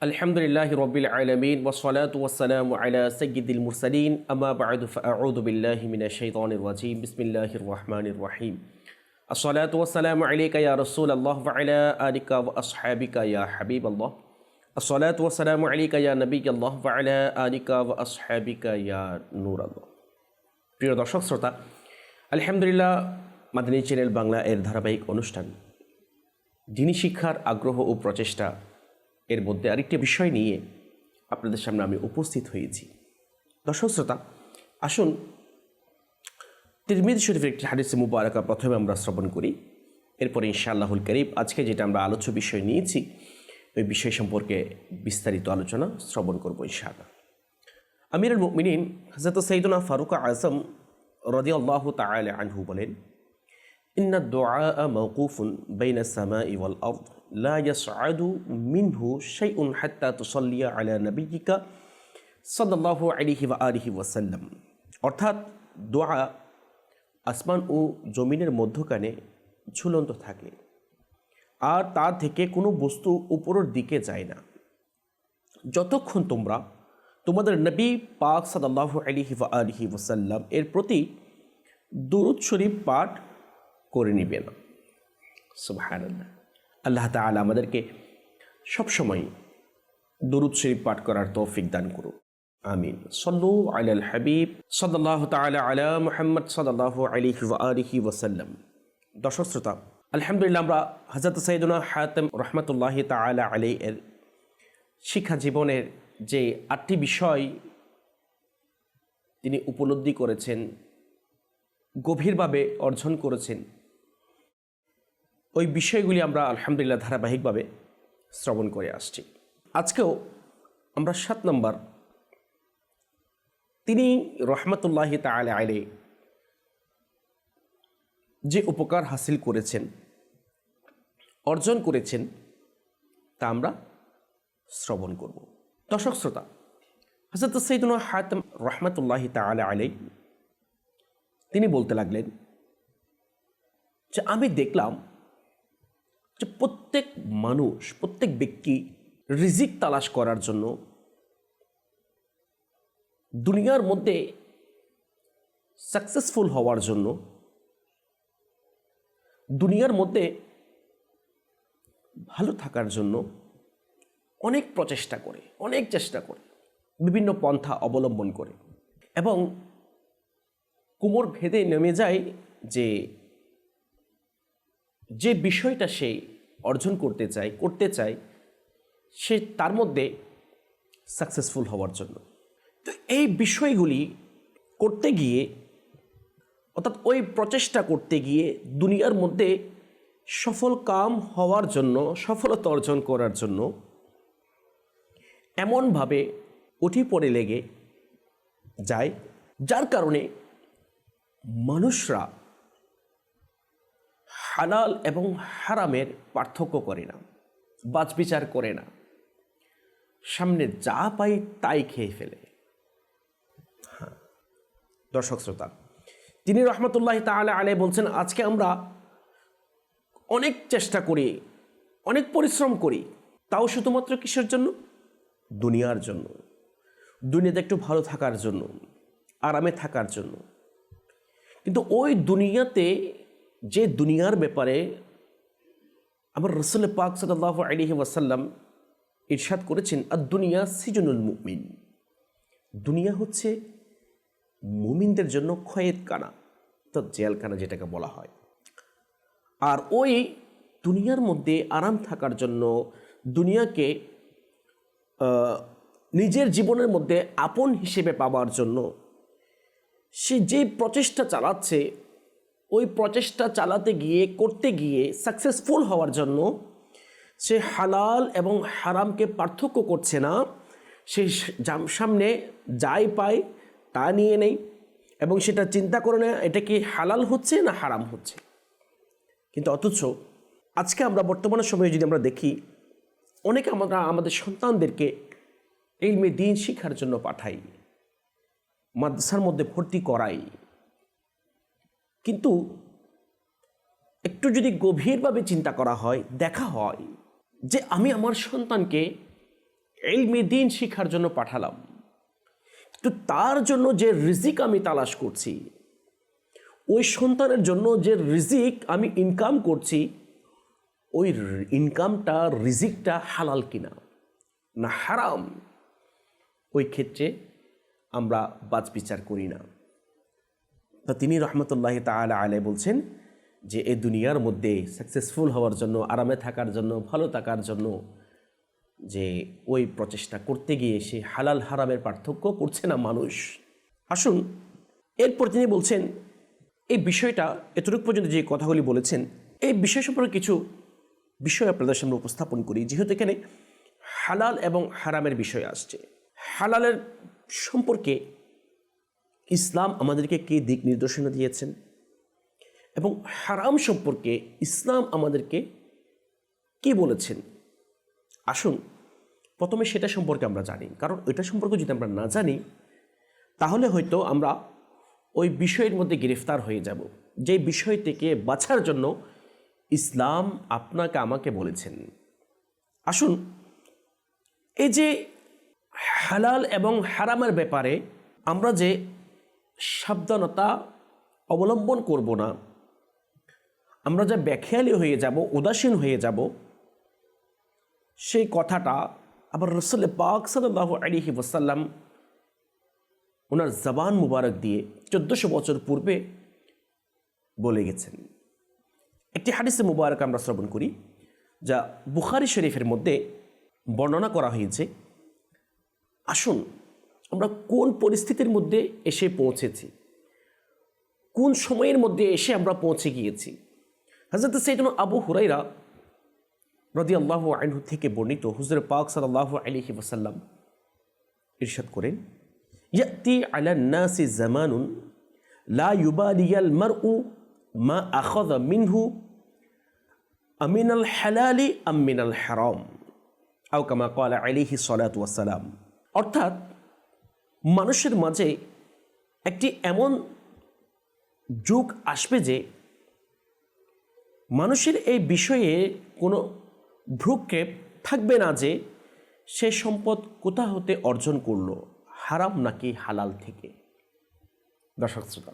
الحمد لله رب العالمين والصلاة والسلام على سيد المرسلين أما بعد فأعوذ بالله من الشيطان الرجيم بسم الله الرحمن الرحيم الصلاة والسلام عليك يا رسول الله وعلى آلك وأصحابك يا حبيب الله الصلاة والسلام عليك يا نبي الله وعلى آلك وأصحابك يا نور الله প্রিয় দর্শক শ্রোতা আলহামদুলিল্লাহ মাদানী চ্যানেল বাংলা এর ধারাবাহিক অনুষ্ঠান দিনী শিক্ষার আগ্রহ ও প্রচেষ্টা এর মধ্যে আরেকটি বিষয় নিয়ে আপনাদের সামনে আমি উপস্থিত হয়েছি। দর্শক শ্রোতা, আসুন তিরমিদ শরীফের একটি হাদিসে মুবারকা প্রথমে আমরা শ্রবণ করি। এরপরে ইনশাআল্লাহুল করিব আজকে যেটা আমরা আলোচ্য বিষয় নিয়েছি, ওই বিষয় সম্পর্কে বিস্তারিত আলোচনা শ্রবণ করব ইনশাআল্লাহ। আমিরুল মুমিনিন হজরত সঈদুল্লাহ ফারুক আজম রদি আল্লাহ তাল আনহু বলেন ইন্না দোয়া মৌকুফুন বেইনা সামা ইওয়াল আর্দ লা ইয়াসআদু মিনহু শাইউন হাত্তা তুসাল্লিয়া আলা নবিকা সাল্লাল্লাহু আলিহি ওয়া আলিহি ওয়াসাল্লাম। অর্থাৎ দোয়া আসমান ও জমিনের মধ্যখানে ঝুলন্ত থাকে, আর তা থেকে কোনো বস্তু উপরের দিকে যায় না। যতক্ষণ তোমরা তোমাদের নবী পাক সাদাল্লাহ আলিহি ওয়া আলিহি ওসাল্লাম এর প্রতি দুরুৎ শরীফ পাঠ করে নিবে না। সুবাহ আল্লাহ তালা আমাদেরকে সবসময় দরুদ শরীফ পাঠ করার তৌফিক দান করুন আমিন। সল্লু আল হাবিব সাল্লাহ তালা আলা মোহাম্মদ সাল্লাহ আলিহি আলিহি ওসাল্লাম দর্শক শ্রোতা, আলহামদুলিল্লাহ আমরা হজরত সৈদুনা হায়াতম রহমতুল্লাহ তালা আলী এর শিক্ষা জীবনের যে আটটি বিষয় তিনি উপলব্ধি করেছেন, গভীরভাবে অর্জন করেছেন ওই বিষয়গুলি আমরা আলহামদুলিল্লাহ ধারাবাহিকভাবে শ্রবণ করে আসছি। আজকেও আমরা সাত নম্বর। তিনি রহমতুল্লাহ তালে আলে যে উপকার হাসিল করেছেন, অর্জন করেছেন, তা আমরা শ্রবণ করব। দর্শক শ্রোতা হজরত সৈদুল হাতম রহমতুল্লাহ তালা আলাই তিনি বলতে লাগলেন যে, আমি দেখলাম যে প্রত্যেক মানুষ, প্রত্যেক ব্যক্তি রিজিক তালাশ করার জন্য দুনিয়ার মধ্যে সাকসেসফুল হওয়ার জন্য দুনিয়ার মধ্যে ভালো থাকার জন্য অনেক প্রচেষ্টা করে, অনেক চেষ্টা করে, বিভিন্ন পন্থা অবলম্বন করে এবং কুমোর ভেদে নেমে যায় যে যে বিষয়টা সে অর্জন করতে চায় করতে চায়, সে তার মধ্যে সাকসেসফুল হওয়ার জন্য। তো এই বিষয়গুলি করতে গিয়ে, অর্থাৎ ওই প্রচেষ্টা করতে গিয়ে দুনিয়ার মধ্যে সফল কাম হওয়ার জন্য, সফলতা অর্জন করার জন্য এমনভাবে উঠি পড়ে লেগে যায়, যার কারণে মানুষরা হালাল এবং হারামের পার্থক্য করে না, বাজবিচার করে না। সামনে যা পাই তাই খেয়ে ফেলে। হ্যাঁ দর্শক শ্রোতা, তিনি রহমতুল্লাহ তাহলে আলে বলছেন, আজকে আমরা অনেক চেষ্টা করি, অনেক পরিশ্রম করি, তাও শুধুমাত্র কিসের জন্য? দুনিয়ার জন্য। দুনিয়াতে একটু ভালো থাকার জন্য, আরামে থাকার জন্য। কিন্তু ওই দুনিয়াতে যে দুনিয়ার ব্যাপারে আমার রসুল পাক সাল্লাহ আলিহি ওয়াসাল্লাম ইরশাদ করেছেন আর দুনিয়া সিজনুল মুমিন। দুনিয়া হচ্ছে মুমিনদের জন্য খয়েদ কানা তো জেলখানা যেটাকে বলা হয়। আর ওই দুনিয়ার মধ্যে আরাম থাকার জন্য দুনিয়াকে নিজের জীবনের মধ্যে আপন হিসেবে পাওয়ার জন্য সে যে প্রচেষ্টা চালাচ্ছে ওই প্রচেষ্টা চালাতে গিয়ে, করতে গিয়ে সাকসেসফুল হওয়ার জন্য সে হালাল এবং হারামকে পার্থক্য করছে না। সে সামনে যাই পায় তা নিয়ে নেই এবং সেটা চিন্তা করে না এটা কি হালাল হচ্ছে না হারাম হচ্ছে। কিন্তু অথচ আজকে আমরা বর্তমানের সময়ে যদি আমরা দেখি, অনেকে আমরা, আমাদের সন্তানদেরকে ইলমে দিন শিক্ষার জন্য পাঠাই, মাদ্রাসার মধ্যে ভর্তি করাই। কিন্তু একটু যদি গভীরভাবে চিন্তা করা হয়, দেখা হয় যে আমি আমার সন্তানকে এলমি দিন শিখার জন্য পাঠালাম। তো তার জন্য যে রিজিক আমি তালাশ করছি, ওই সন্তানের জন্য যে রিজিক আমি ইনকাম করছি, ওই ইনকামটা রিজিকটা হালাল কিনা, না হারাম, ওই ক্ষেত্রে আমরা বাজ বিচার করি না। তা তিনি রহমতুল্লাহ তালা আলাই বলছেন যে এই দুনিয়ার মধ্যে সাকসেসফুল হওয়ার জন্য, আরামে থাকার জন্য, ভালো থাকার জন্য, যে ওই প্রচেষ্টা করতে গিয়ে সে হালাল হারামের পার্থক্য করছে না মানুষ। আসুন, এরপর তিনি বলছেন, এই বিষয়টা এতটুকু পর্যন্ত যে কথাগুলি বলেছেন, এই বিষয় সম্পর্কে কিছু বিষয় আপনাদের সামনে উপস্থাপন করি। যেহেতু এখানে হালাল এবং হারামের বিষয় আসছে। হালালের সম্পর্কে ইসলাম আমাদেরকে কে দিক নির্দেশনা দিয়েছেন? এবং হারাম সম্পর্কে ইসলাম আমাদেরকে কি বলেছেন? আসুন, প্রথমে সেটা সম্পর্কে আমরা জানি। কারণ ওইটা সম্পর্কে যদি আমরা না জানি, তাহলে হয়তো আমরা ওই বিষয়ের মধ্যে গ্রেফতার হয়ে যাব। যে বিষয় থেকে বাঁচার জন্য ইসলাম আপনাকে আমাকে বলেছেন। আসুন, এই যে হালাল এবং হারামের ব্যাপারে আমরা যে সাবধানতা অবলম্বন করব না। আমরা যা ব্যাখ্যালি হয়ে যাব, উদাসীন হয়ে যাব, সেই কথাটা আবার রসুল পাক সাল্লাহ আলিহি ওসাল্লাম ওনার জবান মুবারক দিয়ে চোদ্দশো বছর পূর্বে বলে গেছেন। একটি হাদিসে মুবারক আমরা শ্রবণ করি, যা বুখারি শরীফের মধ্যে বর্ণনা করা হয়েছে। আসুন আমরা কোন পরিস্থিতির মধ্যে এসে পৌঁছেছি? কোন সময়ের মধ্যে এসে আমরা পৌঁছে গিয়েছি? হাজরত সৈদন আবু হুরাইরা রদি আল্লাহ আনহু থেকে বর্ণিত হুজুর পাক সাল্লাহ আলহি ওসাল্লাম ইরশাদ করেন, ইয়াতি আলা নাসি জামানুন লা ইউবালিয়াল মারউ মা আখদ মিনহু আমিনাল হালালি আমিনাল হারাম। আও কামা ক্বালা আলাইহি সালাতু ওয়াসসালাম অর্থাৎ মানুষের মাঝে একটি এমন যুগ আসবে যে মানুষের এই বিষয়ে কোনো ভ্রুক্ষেপ থাকবে না যে সে সম্পদ কোথা হতে অর্জন করল, হারাম নাকি হালাল থেকে? দর্শক শ্রোতা,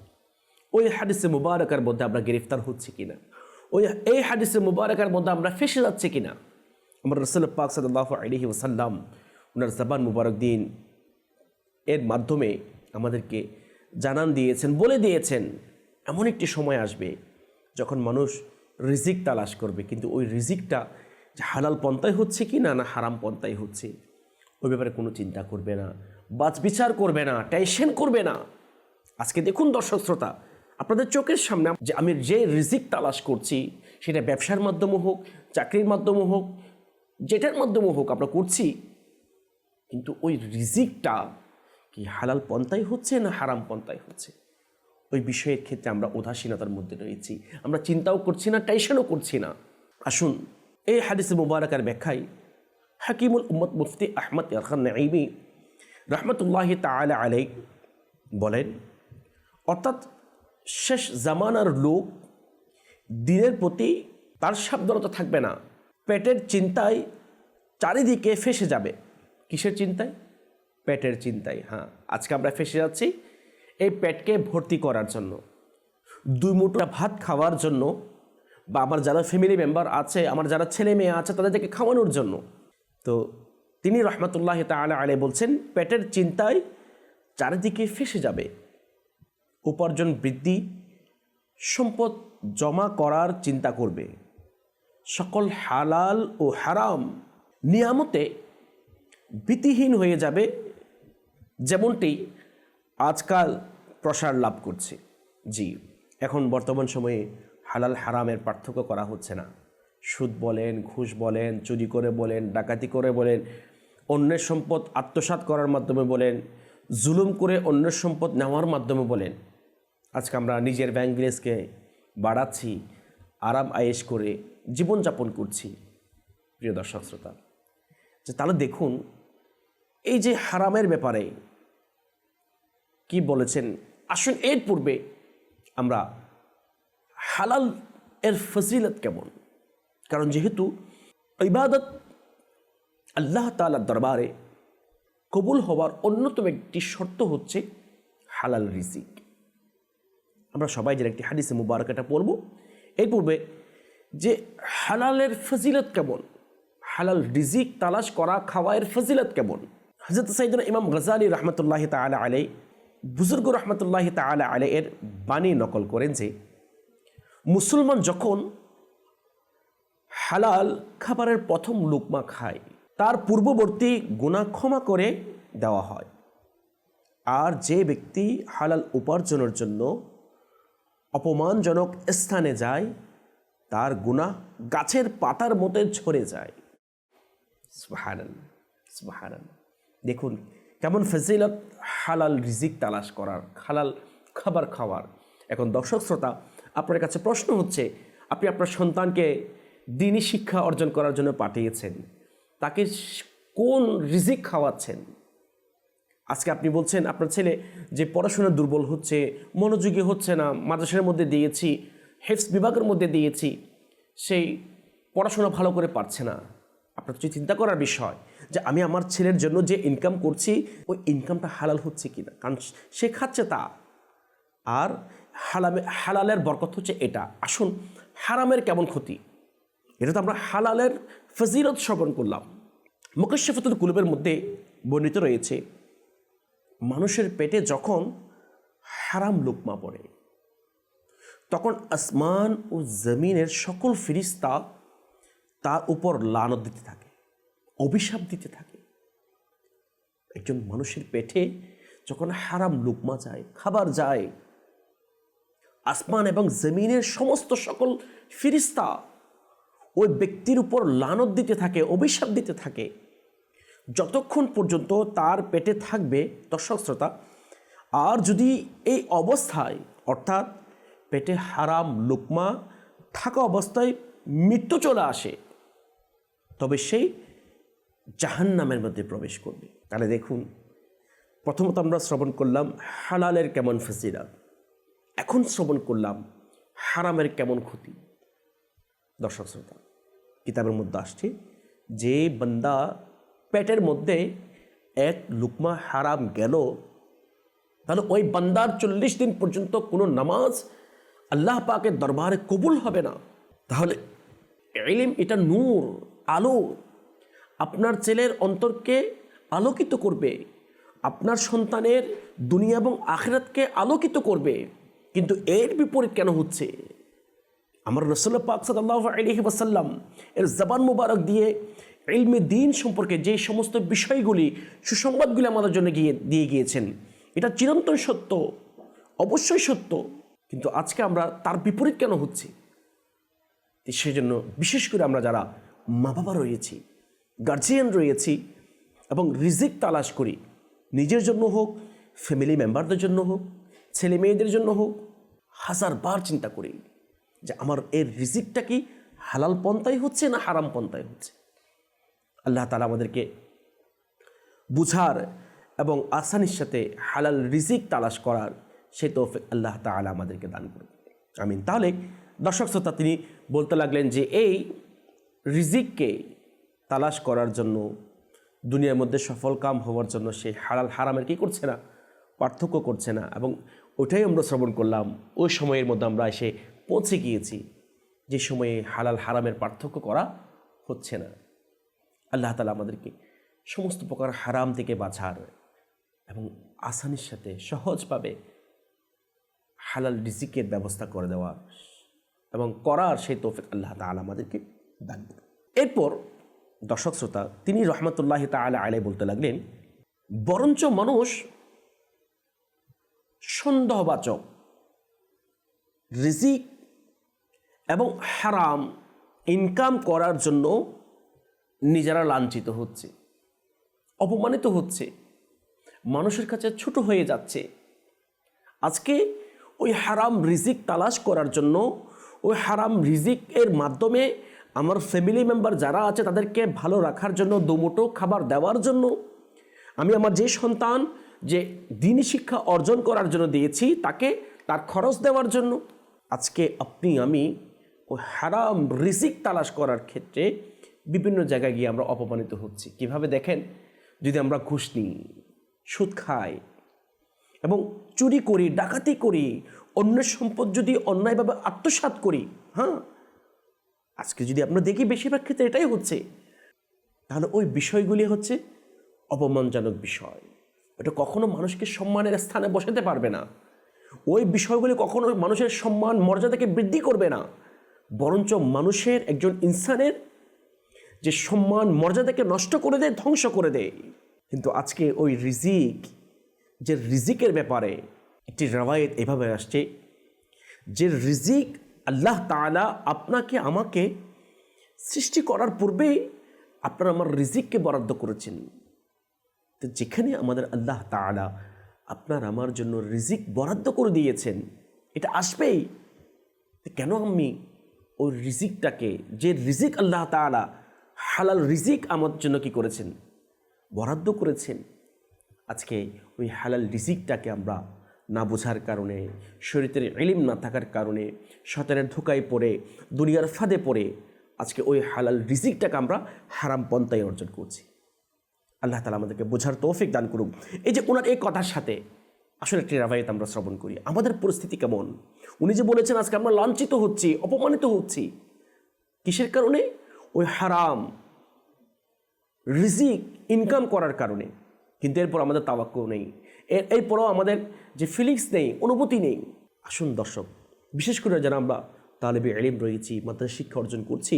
ওই হাদিসে মুবারকার মধ্যে আমরা গ্রেফতার হচ্ছি কিনা? ওই, এই হাদিসে মুবারকার মধ্যে আমরা ফেসে যাচ্ছি কিনা? আমরা রসুল পাক আলহি ওসাল্লাম ওনার জবান মুবারক দিন এর মাধ্যমে আমাদেরকে জানান দিয়েছেন, বলে দিয়েছেন, এমন একটি সময় আসবে যখন মানুষ রিজিক তালাশ করবে। কিন্তু ওই রিজিকটা যে হালাল পন্থায় হচ্ছে কি না না হারাম পন্থায় হচ্ছে, ওই ব্যাপারে কোনো চিন্তা করবে না, বাজ বিচার করবে না, টেনশন করবে না। আজকে দেখুন দর্শক শ্রোতা, আপনাদের চোখের সামনে যে আমি যে রিজিক তালাশ করছি, সেটা ব্যবসার মাধ্যমে হোক, চাকরির মাধ্যমে হোক, যেটার মাধ্যমে হোক আমরা করছি, কিন্তু ওই রিজিকটা কি হালাল পন্থায় হচ্ছে না হারাম পন্থায় হচ্ছে? ওই বিষয়ের ক্ষেত্রে আমরা উদাসীনতার মধ্যে রয়েছি। আমরা চিন্তাও করছি না টেনশনও করছি না। আসুন, এই হাদিসে মুবারকার ব্যাখ্যায় হাকিমুল উম্মদ মুফতি আহমদ ইয়ারখান নাইমি রহমতুল্লাহ তালা আলাই বলেন, অর্থাৎ শেষ জামানার লোক দিনের প্রতি তার সাবধানতা থাকবে না। পেটের চিন্তায় চারিদিকে ফেসে যাবে। কিসের চিন্তায়? পেটের চিন্তায় হ্যাঁ। আজকে আমরা ফেসে যাচ্ছি এই পেটকে ভর্তি করার জন্য। দুই মুঠো ভাত খাওয়ার জন্য বা আমার যারা ফ্যামিলি মেম্বার আছে, আমার যারা ছেলে মেয়ে আছে, তাদেরকে খাওয়ানোর জন্য। তো তিনি রহমতুল্লাহ তালা আলে বলছেন, পেটের চিন্তায় চারিদিকে ফেসে যাবে। উপার্জন বৃদ্ধি, সম্পদ জমা করার চিন্তা করবে। সকল হালাল ও হারাম নিয়ামতে ভীতিহীন হয়ে যাবে যেমনটি আজকাল প্রসার লাভ করছে। জি, এখন বর্তমান সময়ে হালাল হারামের পার্থক্য করা হচ্ছে না। সুদ বলেন, ঘুষ বলেন, চুরি করে বলেন, ডাকাতি করে বলেন, অন্যের সম্পদ আত্মসাৎ করার মাধ্যমে বলেন, জুলুম করে অন্যের সম্পদ নেওয়ার মাধ্যমে বলেন। আজকে আমরা নিজের ব্যাংক ব্যালেন্সকে বাড়াচ্ছি, আরাম আয়েস করে জীবনযাপন করছি। প্রিয় দর্শক শ্রোতা, যে তাহলে দেখুন, এই যে হারামের ব্যাপারে কি বলেছেন? আসুন এর পূর্বে আমরা হালাল এর ফজিলত কেমন? কারণ যেহেতু ইবাদত আল্লাহ তালার দরবারে কবুল হওয়ার অন্যতম একটি শর্ত হচ্ছে হালাল রিজিক। আমরা সবাই যেন একটি হাদিসে মুবারকাটা পড়ব, এর পূর্বে যে হালালের ফজিলত কেমন, হালাল রিজিক তালাশ করা খাওয়ায়ের ফজিলত কেমন? হজরত সাইদুল ইমাম গজালি রহমতুল্লাহ তালা আলাই বুজুর্গ রহমতুল্লাহ তালা আলে এর বাণী নকল করেন যে, মুসলমান যখন হালাল খাবারের প্রথম লুকমা খায়, তার পূর্ববর্তী গুণা ক্ষমা করে দেওয়া হয়। আর যে ব্যক্তি হালাল উপার্জনের জন্য অপমানজনক স্থানে যায়, তার গুণা গাছের পাতার মতো ঝরে যায়। সুবহানান সুবহানান দেখুন কেমন ফজিলত? হালাল রিজিক তালাশ করার, হালাল খাবার খাওয়ার। এখন দর্শক শ্রোতা, আপনার কাছে প্রশ্ন হচ্ছে, আপনি আপনার সন্তানকে দিনই শিক্ষা অর্জন করার জন্য পাঠিয়েছেন, তাকে কোন রিজিক খাওয়াচ্ছেন? আজকে আপনি বলছেন, আপনার ছেলে যে পড়াশোনা দুর্বল হচ্ছে, মনোযোগী হচ্ছে না, মাদ্রাসার মধ্যে দিয়েছি হেফস বিভাগের মধ্যে দিয়েছি, সেই পড়াশোনা ভালো করে পারছে না। আপনার হচ্ছে চিন্তা করার বিষয় যে আমি আমার ছেলের জন্য যে ইনকাম করছি, ওই ইনকামটা হালাল হচ্ছে কি না কারণ সে খাচ্ছে তা। আর হালামে, হালালের বরকত হচ্ছে এটা। আসুন, হারামের কেমন ক্ষতি? এটা তো আমরা হালালের ফজিলত শ্রবণ করলাম। মুকেশ্বফতুল কুলুবের মধ্যে বর্ণিত রয়েছে, মানুষের পেটে যখন হারাম লুকমা পড়ে, তখন আসমান ও জমিনের সকল ফিরিস্তা তার উপর লানত দিতে থাকে। অভিশাপ দিতে থাকে। একজন মানুষের পেটে যখন হারাম লুকমা যায়, খাবার যায়, আসমান এবং জমিনের সমস্ত সকল ফিরিস্তা ওই ব্যক্তির উপর লানত দিতে থাকে, অভিশাপ দিতে থাকে। যতক্ষণ পর্যন্ত তার পেটে থাকবে, দর্শক শ্রোতা, আর যদি এই অবস্থায়, অর্থাৎ পেটে হারাম লুকমা থাকা অবস্থায় মৃত্যু চলে আসে, তবে সেই জাহান্নামের মধ্যে প্রবেশ করবে। তাহলে দেখুন, প্রথমত আমরা শ্রবণ করলাম হালালের কেমন ফসিরাত এখন শ্রবণ করলাম হারামের কেমন ক্ষতি। দর্শক শ্রোতা, কিতাবের মধ্যে আসছে যে বান্দা পেটের মধ্যে এক লুকমা হারাম গেল, তাহলে ওই বান্দার চল্লিশ দিন পর্যন্ত কোনো নামাজ আল্লাহ পাকের দরবারে কবুল হবে না। তাহলে এলিম এটা নূর, আলো। আপনার ছেলের অন্তরকে আলোকিত করবে। আপনার সন্তানের দুনিয়া এবং আখরাতকে আলোকিত করবে। কিন্তু এর বিপরীত কেন হচ্ছে? আমার রসুল্লাহ পাক সাল্লাহ আলহি ওয়াসাল্লাম এর জবান মুবারক দিয়ে ইলমে দিন সম্পর্কে যে সমস্ত বিষয়গুলি, সুসংবাদগুলি আমাদের জন্য গিয়ে দিয়ে গিয়েছেন, এটা চিরন্তন সত্য, অবশ্যই সত্য। কিন্তু আজকে আমরা তার বিপরীত কেন হচ্ছে? সেই জন্য বিশেষ করে আমরা যারা মা বাবা রয়েছি গার্জিয়ান রয়েছি এবং রিজিক তালাশ করি। নিজের জন্য হোক ফ্যামিলি মেম্বারদের জন্য হোক, ছেলে মেয়েদের জন্য হোক, হাজার বার চিন্তা করি যে আমার এর রিজিকটা কি হালাল পন্থায় হচ্ছে না হারাম পন্থায় হচ্ছে। আল্লাহ তালা আমাদেরকে বুঝার এবং আসানির সাথে হালাল রিজিক তালাশ করার সে তৌফিক আল্লাহ তালা আমাদেরকে দান করবে আমিন। তাহলে দর্শক শ্রোতা, তিনি বলতে লাগলেন যে এই রিজিককে তালাশ করার জন্য, দুনিয়ার মধ্যে সফল কাম হওয়ার জন্য সে হালাল হারামের কি করছে না? পার্থক্য করছে না। এবং ওইটাই আমরা শ্রবণ করলাম। ওই সময়ের মধ্যে আমরা এসে পৌঁছে গিয়েছি যে সময়ে হালাল হারামের পার্থক্য করা হচ্ছে না। আল্লাহ তালা আমাদেরকে সমস্ত প্রকার হারাম থেকে বাঁচার এবং আসানির সাথে সহজভাবে হালাল রিজিকের ব্যবস্থা করে দেওয়া এবং করার সেই তৌফিক আল্লাহ তালা আমাদেরকে দান। এরপর দর্শক শ্রোতা, তিনি রহমতুল্লাহ তালা আলাই বলতে লাগলেন, বরঞ্চ মানুষ সন্দেহবাচক, রিজিক এবং হারাম ইনকাম করার জন্য নিজেরা লাঞ্ছিত হচ্ছে, অপমানিত হচ্ছে, মানুষের কাছে ছোট হয়ে যাচ্ছে। আজকে ওই হারাম রিজিক তালাশ করার জন্য, ওই হারাম রিজিকের মাধ্যমে আমার ফ্যামিলি মেম্বার যারা আছে তাদেরকে ভালো রাখার জন্য দুমুটো খাবার দেওয়ার জন্য, আমি আমার যে সন্তান যে দিনী শিক্ষা অর্জন করার জন্য দিয়েছি, তাকে তার খরচ দেওয়ার জন্য। আজকে আপনি, আমি ওই হারাম রিজিক তালাশ করার ক্ষেত্রে বিভিন্ন জায়গায় গিয়ে আমরা অপমানিত হচ্ছি। কীভাবে দেখেন? যদি আমরা ঘুষ নিই, সুদ খাই, এবং চুরি করি, ডাকাতি করি, অন্যের সম্পদ যদি অন্যায়ভাবে আত্মসাৎ করি হ্যাঁ? আজকে যদি আমরা দেখি বেশিরভাগ ক্ষেত্রে এটাই হচ্ছে, তাহলে ওই বিষয়গুলি হচ্ছে অপমানজনক বিষয়। এটা কখনো মানুষকে সম্মানের স্থানে বসাতে পারবে না। ওই বিষয়গুলি কখনো মানুষের সম্মান, মর্যাদাকে বৃদ্ধি করবে না। বরঞ্চ মানুষের একজন ইনসানের যে সম্মান, মর্যাদাকে নষ্ট করে দেয়, ধ্বংস করে দেয়। কিন্তু আজকে ওই রিজিক, যে রিজিকের ব্যাপারে একটি রাওয়ায়ত এভাবে আসছে, যে রিজিক আল্লাহ তাআলা আপনাকে, আমাকে সৃষ্টি করার পূর্বেই আপনার আমার রিজিককে বরাদ্দ করেছেন। তো যেখানে আমাদের আল্লাহ তাআলা আপনার আমার জন্য রিজিক বরাদ্দ করে দিয়েছেন, এটা আসবেই। কেন আমি ওই রিজিকটাকে, যে রিজিক আল্লাহ তাআলা, হালাল রিজিক আমার জন্য কি করেছেন? বরাদ্দ করেছেন। আজকে ওই হালাল রিজিকটাকে আমরা না বোঝার কারণে, শরীরের এলিম না থাকার কারণে শতানের ধোকায় পড়ে, দুনিয়ার ফাঁদে পড়ে আজকে ওই হালাল রিজিকটাকে আমরা হারাম পন্থায় অর্জন করছি। আল্লাহ তালা আমাদেরকে বোঝার তৌফিক দান করুক। এই যে ওনার এই কথার সাথে আসলে একটি রাভায়ত আমরা শ্রবণ করি, আমাদের পরিস্থিতি কেমন? উনি যে বলেছেন, আজকে আমরা লাঞ্ছিত হচ্ছি, অপমানিত হচ্ছি। কিসের কারণে? ওই হারাম রিজিক ইনকাম করার কারণে। কিন্তু এরপর আমাদের তাবাক্য নেই। এর, এরপরও আমাদের যে ফিলিংস নেই, অনুভূতি নেই। আসুন দর্শক, বিশেষ করে যারা আমরা তালেবে এলিম রয়েছি মাদ্রাসা শিক্ষা অর্জন করছি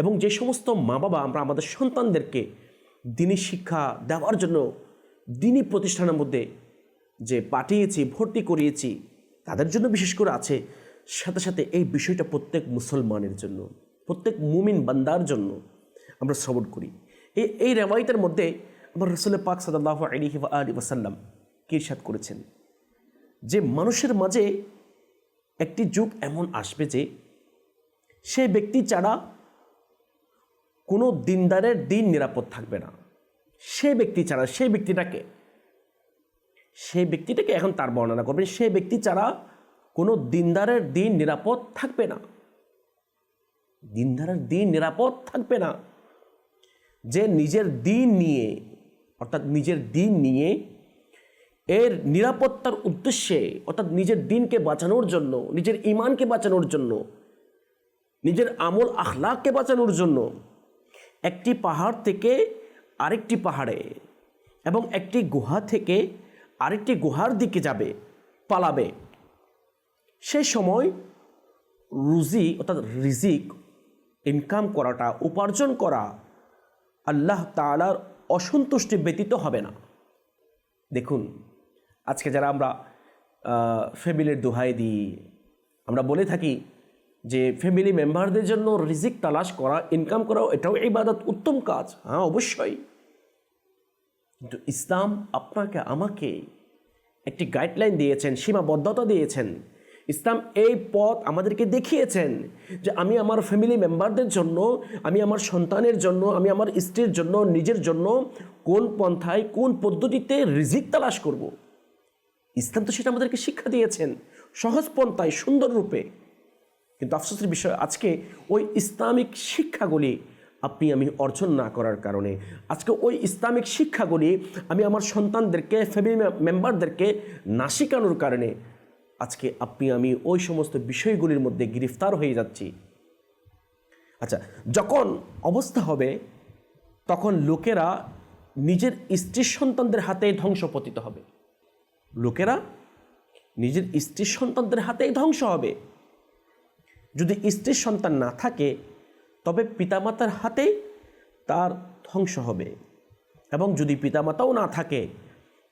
এবং যে সমস্ত মা বাবা আমরা আমাদের সন্তানদেরকে দিনী শিক্ষা দেওয়ার জন্য দিনী প্রতিষ্ঠানের মধ্যে যে পাঠিয়েছি, ভর্তি করিয়েছি, তাদের জন্য বিশেষ করে আছে। সাথে সাথে এই বিষয়টা প্রত্যেক মুসলমানের জন্য, প্রত্যেক মুমিন বান্দার জন্য আমরা শ্রবণ করি। এই এই রেওয়ায়তের মধ্যে আমার রসুল পাক সাদাল্লাহ আলিহি আলী ওসাল্লাম কি ইরশাদ করেছেন। যে মানুষের মাঝে একটি যুগ এমন আসবে যে সে ব্যক্তি ছাড়া কোনো দিনদারের দিন নিরাপদ থাকবে না। সে ব্যক্তি ছাড়া, সেই ব্যক্তিটাকে সেই ব্যক্তিটাকে এখন তার বর্ণনা করবেন, সেই ব্যক্তি ছাড়া কোনো দিনদারের দিন নিরাপদ থাকবে না। দিনদারের দিন নিরাপদ থাকবে না। যে নিজের দিন নিয়ে, অর্থাৎ নিজের দিন নিয়ে এর নিরাপত্তার উদ্দেশ্যে, অর্থাৎ নিজের দিনকে বাঁচানোর জন্য, নিজের ইমানকে বাঁচানোর জন্য, নিজের আমল আখলাককে বাঁচানোর জন্য, একটি পাহাড় থেকে আরেকটি পাহাড়ে এবং একটি গুহা থেকে আরেকটি গুহার দিকে যাবে, পালাবে। সে সময় রুজি, অর্থাৎ রিজিক, ইনকাম করাটা, উপার্জন করা আল্লাহ তালার অসন্তুষ্টি ব্যতীত হবে না। দেখুন আজকে যারা আমরা ফ্যামিলির দোহাই দিই, আমরা বলে থাকি যে ফ্যামিলি মেম্বারদের জন্য রিজিক তালাশ করা ইনকাম করা এটাও ইবাদত, উত্তম কাজ। হ্যাঁ অবশ্যই। কিন্তু ইসলাম আপনাকে, আমাকে একটি গাইডলাইন দিয়েছেন, সীমাবদ্ধতা দিয়েছেন। ইসলাম এই পথ আমাদেরকে দেখিয়েছেন যে আমি আমার ফ্যামিলি মেম্বারদের জন্য, আমি আমার সন্তানের জন্য, আমি আমার স্ত্রীর জন্য, নিজের জন্য কোন পন্থায় কোন পদ্ধতিতে রিজিক তালাশ করব। ইসলাম তো সেটা আমাদেরকে শিক্ষা দিয়েছেন, সহজ পন্থায়, সুন্দর রূপে। কিন্তু আফসোসের বিষয়, আজকে ওই ইসলামিক শিক্ষাগুলি আপনি, আমি অর্জন না করার কারণে, আজকে ওই ইসলামিক শিক্ষাগুলি আমি আমার সন্তানদেরকে ফ্যামিলি মেম্বারদেরকে না শেখানোর কারণে, আজকে আপনি, আমি ওই সমস্ত বিষয়গুলির মধ্যে গ্রেফতার হয়ে যাচ্ছি। আচ্ছা যখন অবস্থা হবে, তখন লোকেরা নিজের স্ত্রীর সন্তানদের হাতে ধ্বংসপতিত হবে। লোকেরা নিজের স্ত্রীর সন্তানদের হাতেই ধ্বংস হবে। যদি স্ত্রীর সন্তান না থাকে, তবে পিতামাতার হাতে তার ধ্বংস হবে। এবং যদি পিতামাতাও না থাকে,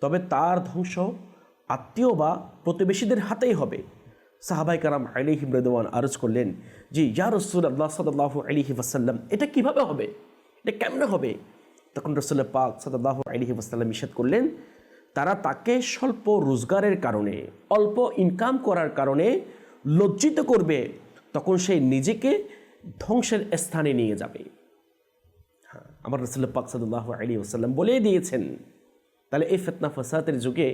তবে তার ধ্বংস আত্মীয় বা প্রতিবেশীদের হাতেই হবে। সাহাবাই কারাম আলিহি মৃদওয়ান আরজ করলেন যে ইয়া রসুল আল্লাহ সাল্লাহ আলিহি ওয়াসাল্লাম, এটা কীভাবে হবে? এটা কেমনে হবে? তখন রসুল্লাহ পাক সাল্লাহ আলিহি ওয়াসাল্লাম ইসাদ করলেন তারা তাকে স্বল্প রোজগারের কারণে, অল্প ইনকাম করার কারণে লজ্জিত করবে, তখন সে নিজেকে ধ্বংসের স্থানে নিয়ে যাবে। হ্যাঁ আমার রসুল্লাহ পাক সাল্লাহ আলী ওসাল্লাম বলেই দিয়েছেন, তাহলে এই ফেতনা ফসাতের যুগে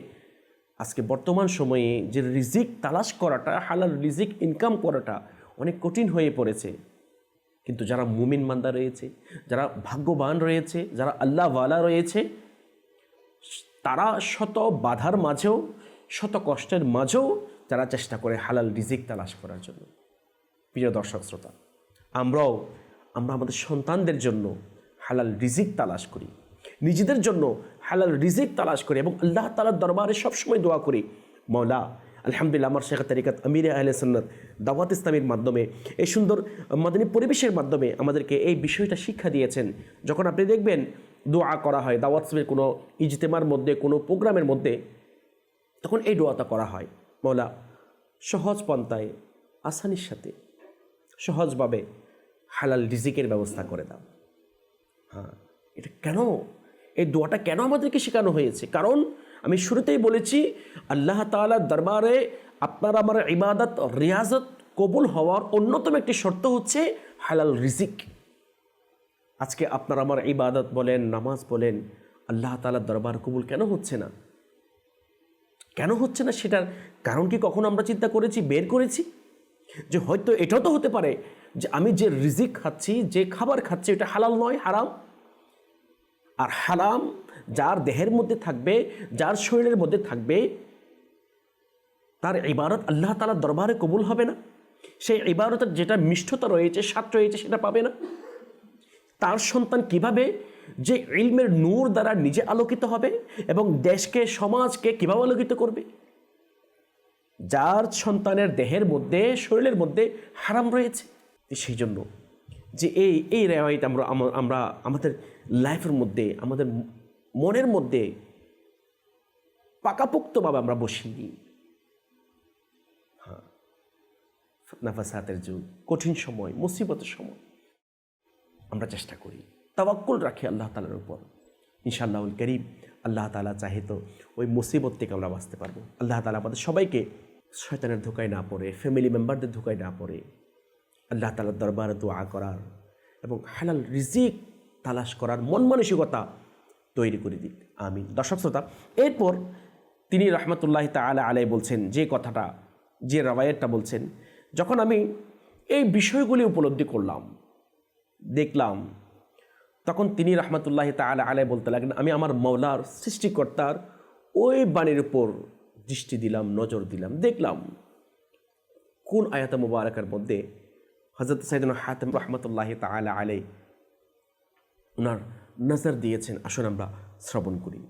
আজকে বর্তমান সময়ে যে রিজিক তালাশ করাটা, হালাল রিজিক ইনকাম করাটা অনেক কঠিন হয়ে পড়েছে। কিন্তু যারা মুমিন মান্দা রয়েছে, যারা ভাগ্যবান রয়েছে, যারা আল্লাহওয়ালা রয়েছে তারা শত বাধার মাঝেও, শত কষ্টের মাঝেও যারা চেষ্টা করে হালাল রিজিক তালাশ করার জন্য। প্রিয় দর্শক শ্রোতা, আমরাও, আমরা আমাদের সন্তানদের জন্য হালাল রিজিক তালাশ করি। নিজেদের জন্য হালাল রিজিক তালাশ করি এবং আল্লাহ তালার দরবারে সবসময় দোয়া করি। মৌলা আলহামদুলিল্লাহ আমার শেখ তারিকাত আমির আহলে সন্নত দাওয়াত ইসলামের মাধ্যমে, এই সুন্দর মাদানী পরিবেশের মাধ্যমে আমাদেরকে এই বিষয়টা শিক্ষা দিয়েছেন। যখন আপনি দেখবেন দোয়া করা হয়, দাওয়াত কোনো ইজতেমার মধ্যে, কোনো প্রোগ্রামের মধ্যে, তখন এই দোয়াটা করা হয়। মৌলা সহজ পন্থায়, আসানির সাথে, সহজভাবে হালাল রিজিকের ব্যবস্থা করে দাও। হ্যাঁ এটা কেন? এই দোয়াটা কেন আমাদেরকে শেখানো হয়েছে? কারণ আমি শুরুতেই বলেছি, আল্লাহ তালার দরবারে আপনার আমার ইবাদত, রিয়াজত কবুল হওয়ার অন্যতম একটি শর্ত হচ্ছে হালাল রিজিক। আজকে আপনার আমার ইবাদত বলেন, নামাজ বলেন, আল্লাহ তালার দরবার কবুল কেন হচ্ছে না? কেন হচ্ছে না সেটার কারণ কি কখনো আমরা চিন্তা করেছি, বের করেছি? যে হয়তো এটাও তো হতে পারে যে আমি যে রিজিক খাচ্ছি, যে খাবার খাচ্ছি, এটা হালাল নয়, হারাম? আর হারাম যার দেহের মধ্যে থাকবে, যার শরীরের মধ্যে থাকবে, তার ইবারত আল্লাহ তালার দরবারে কবুল হবে না? সেই ইবারতের যেটা মিষ্টতা রয়েছে, স্বাদ রয়েছে, সেটা পাবে না? তার সন্তান কীভাবে যে ইলমের নূর দ্বারা নিজে আলোকিত হবে এবং দেশকে, সমাজকে কীভাবে আলোকিত করবে? যার সন্তানের দেহের মধ্যে, শরীরের মধ্যে হারাম রয়েছে। সেই জন্য যে এই এই রেওয়ায়ত আমরা আমরা আমাদের লাইফের মধ্যে, আমাদের মনের মধ্যে পাকাপোক্তভাবে আমরা দিই হ্যাঁ। নাফাসাতের যুগ, কঠিন সময়, মুসিবতের সময়। আমরা চেষ্টা করি। তাওয়াক্কুল রাখি আল্লাহ তালার উপর। ইনশাআল্লাহুল করিম আল্লাহ তালা চাহে তো ওই মুসিবত থেকে আমরা বাঁচতে পারব। আল্লাহ তালা আমাদের সবাইকে শয়তানের ধোকায় না পড়ে ফ্যামিলি মেম্বারদের ধোকায় না পড়ে, আল্লাহ তালার দরবারে দোয়া করার এবং হালাল রিজিক তালাশ করার মন মানসিকতা তৈরি করে দিক। আমি দর্শক শ্রোতা, এরপর তিনি রহমতুল্লাহ তালা আলাই বলছেন যে কথাটা, যে রবায়েতটা বলছেন, যখন আমি এই বিষয়গুলি উপলব্ধি করলাম দেখলাম। তখন তিনি রহমতুল্লাহ তালা আলাই বলতে লাগলেন, আমি আমার মৌলার সৃষ্টিকর্তার ওই বাণীর উপর দৃষ্টি দিলাম, নজর দিলাম, দেখলাম। কোন আয়াত মুবারকের মধ্যে হজরত সাইদুল হাতেম রহমতুল্লাহ তালা আলাই ওনার নজর দিয়েছেন, আসুন আমরা শ্রবণ করি।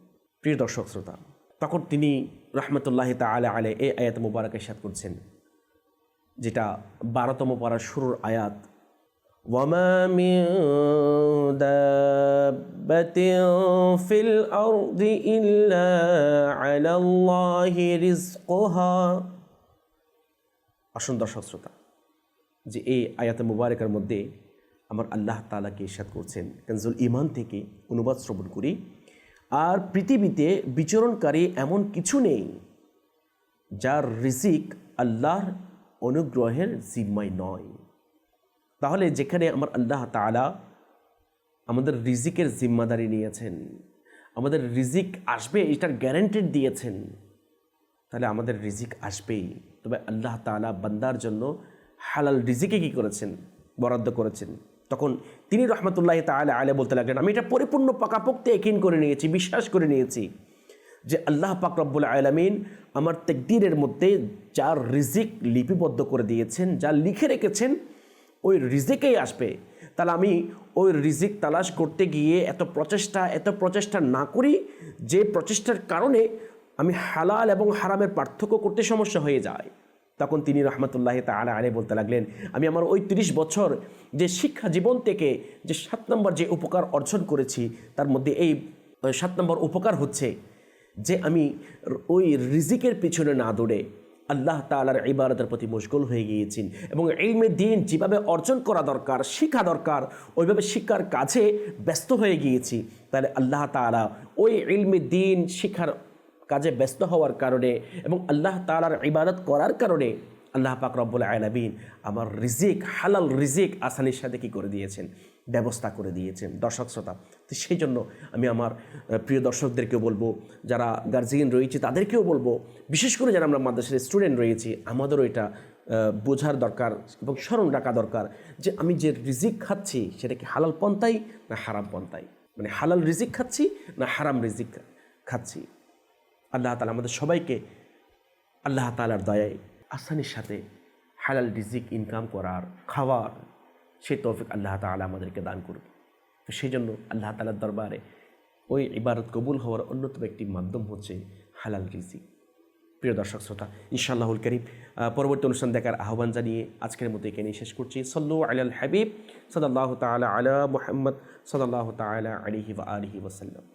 প্রিয় দর্শক শ্রোতা, তখন তিনি রহমতুল্লাহ তালা আলাই এই আয়াত মুবারকের সাথ করছেন, যেটা বারোতম পাড়ার শুরুর আয়াত وما من دابة في الأرض إلا على الله رزقها আসুন দর্শক শ্রোতা যে এই আয়াত মুবারকের মধ্যে আমার আল্লাহ তালাকে ইরশাদ করছেন কানজুল ইমান থেকে অনুবাদ শ্রবণ করি আর পৃথিবীতে বিচরণকারী এমন কিছু নেই যার রিজিক আল্লাহর অনুগ্রহের জিম্মায় নয় তাহলে যেখানে আমার আল্লাহ তালা আমাদের রিজিকের জিম্মাদারি নিয়েছেন, আমাদের রিজিক আসবে এটার গ্যারান্টেড দিয়েছেন, তাহলে আমাদের রিজিক আসবেই। তবে আল্লাহ তালা বান্দার জন্য হালাল রিজিকে কী করেছেন? বরাদ্দ করেছেন। তখন তিনি রহমতুল্লাহ তালা আলে বলতে লাগলেন, আমি এটা পরিপূর্ণ পাকাপোক্তে একিন করে নিয়েছি, বিশ্বাস করে নিয়েছি যে আল্লাহ পাক রব্বুল আলমিন আমার তেকদিরের মধ্যে যার রিজিক লিপিবদ্ধ করে দিয়েছেন, যা লিখে রেখেছেন ওই রিজিকেই আসবে। তাহলে আমি ওই রিজিক তালাশ করতে গিয়ে এত প্রচেষ্টা এত প্রচেষ্টা না করি যে প্রচেষ্টার কারণে আমি হালাল এবং হারামের পার্থক্য করতে সমস্যা হয়ে যায়। তখন তিনি রহমতুল্লাহ তালা আলে বলতে লাগলেন, আমি আমার ওই তিরিশ বছর যে শিক্ষা জীবন থেকে যে সাত নম্বর যে উপকার অর্জন করেছি, তার মধ্যে এই, সাত নম্বর উপকার হচ্ছে যে আমি ওই রিজিকের পিছনে না দৌড়ে। আল্লাহ তালার ইবারতের প্রতি মশগুল হয়ে গিয়েছেন এবং ইলমে দিন যেভাবে অর্জন করা দরকার শিক্ষা দরকার, ওইভাবে শিক্ষার কাজে ব্যস্ত হয়ে গিয়েছি। তাহলে আল্লাহ তালা ওই ইলমে দিন শিক্ষার কাজে ব্যস্ত হওয়ার কারণে এবং আল্লাহ তালার ইবাদত করার কারণে আল্লাহ পাক রব্বুল আলমিন আমার রিজিক, হালাল রিজিক আসানির সাথে কী করে দিয়েছেন? ব্যবস্থা করে দিয়েছেন দর্শক শ্রোতা। তো সেই জন্য আমি আমার প্রিয় দর্শকদেরকেও বলব, যারা গার্জিয়ান রয়েছে তাদেরকেও বলব, বিশেষ করে যারা আমরা মাদ্রাসার স্টুডেন্ট রয়েছি, আমাদেরও এটা বোঝার দরকার এবং স্মরণ রাখা দরকার যে আমি যে রিজিক খাচ্ছি সেটা কি হালাল পন্থাই না হারাম পন্থাই? মানে হালাল রিজিক খাচ্ছি না হারাম রিজিক খাচ্ছি? আল্লাহ তালা আমাদের সবাইকে, আল্লাহ তালার দয়ায় আসানির সাথে হালাল রিজিক ইনকাম করার, খাওয়ার সেই তৌফিক আল্লাহ তালা আমাদেরকে দান করবে তো সেই জন্য আল্লাহ তালার দরবারে ওই ইবারত কবুল হওয়ার অন্যতম একটি মাধ্যম হচ্ছে হালাল রিজি প্রিয় দর্শক শ্রোতা, ইনশাআল্লাহুল করিম পরবর্তী অনুষ্ঠান দেখার আহ্বান জানিয়ে আজকের মতো এখানে শেষ করছি। সল্লু আলাল হাবিব, সদাল্লাহ তালা আলা মোহাম্মদ, সদাল্লাহ তালা আলিহি ওয়া আলিহি ওয়াসাল্লাম।